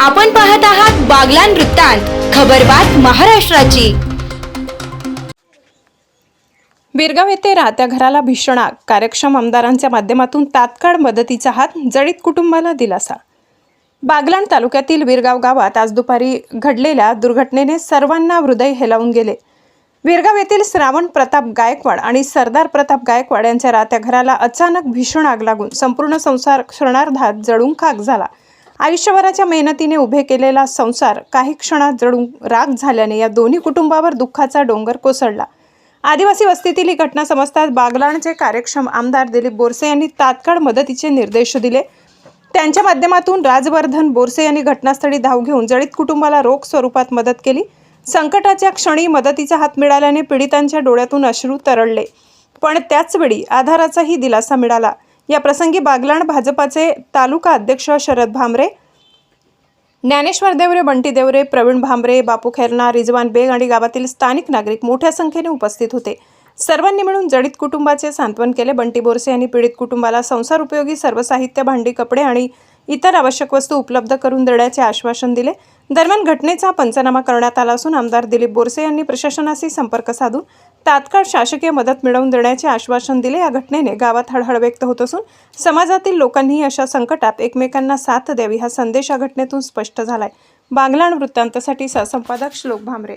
आपण पाहत आहात बागलान वृत्तांत खबरबात महाराष्ट्राची. बिरगाव येथे राहत्या घराला भीषण आग कार्यक्षम आमदारांच्या माध्यमातून तात्काळ मदतीचा हात जळीत कुटुंबाला दिलासा. बागलाण तालुक्यातील विरगाव गावात आज दुपारी घडलेल्या दुर्घटनेने सर्वांना हृदय हेलावून गेले. विरगाव येथील श्रावण प्रताप गायकवाड आणि सरदार प्रताप गायकवाड यांच्या राहत्या घराला अचानक भीषण आग लागून संपूर्ण संसार क्षणार्धात जळून खाक झाला. आयुष्यभराच्या मेहनतीने उभे केलेला संसार काही क्षणात जळून राग झाल्याने या दोन्ही कुटुंबावर दुःखाचा डोंगर कोसळला. आदिवासी वस्तीतील ही घटना समजताच बागलाणचे कार्यक्षम आमदार दिलीप बोरसे यांनी तात्काळ मदतीचे निर्देश दिले. त्यांच्या माध्यमातून राजवर्धन बोरसे यांनी घटनास्थळी धाव घेऊन जळीत कुटुंबाला रोख स्वरूपात मदत केली. संकटाच्या क्षणी मदतीचा हात मिळाल्याने पीडितांच्या डोळ्यातून अश्रू तरळले. पण त्याचवेळी आधाराचाही दिलासा मिळाला. या प्रसंगी बागलाण भाजपाचे तालुका अध्यक्ष शरद भामरे ज्ञानेश्वर देवरे बंटी देवरे प्रवीण भांबरे बापू खैरना रिजवान बेग आणि गावातील स्थानिक नागरिक मोठ्या संख्येने उपस्थित होते. सर्वांनी मिळून जडित कुटुंबाचे सांत्वन केले. बंटी बोरसे यांनी पीडित कुटुंबाला संसार उपयोगी सर्व साहित्य भांडी कपडे आणि इतर आवश्यक वस्तू उपलब्ध करून देण्याचे आश्वासन दिले. दरम्यान घटनेचा पंचनामा करण्यात आला असून आमदार दिलीप बोरसे यांनी प्रशासनाशी संपर्क साधून तात्काळ शासकीय मदत मिळवून देण्याचे आश्वासन दिले. या घटनेने गावात हळहळ व्यक्त होत असून समाजातील लोकांनीही अशा संकटात एकमेकांना साथ द्यावी हा संदेश या घटनेतून स्पष्ट झालाय. बांगलाण वृत्तांतासाठी सहसंपादक श्लोक भामरे.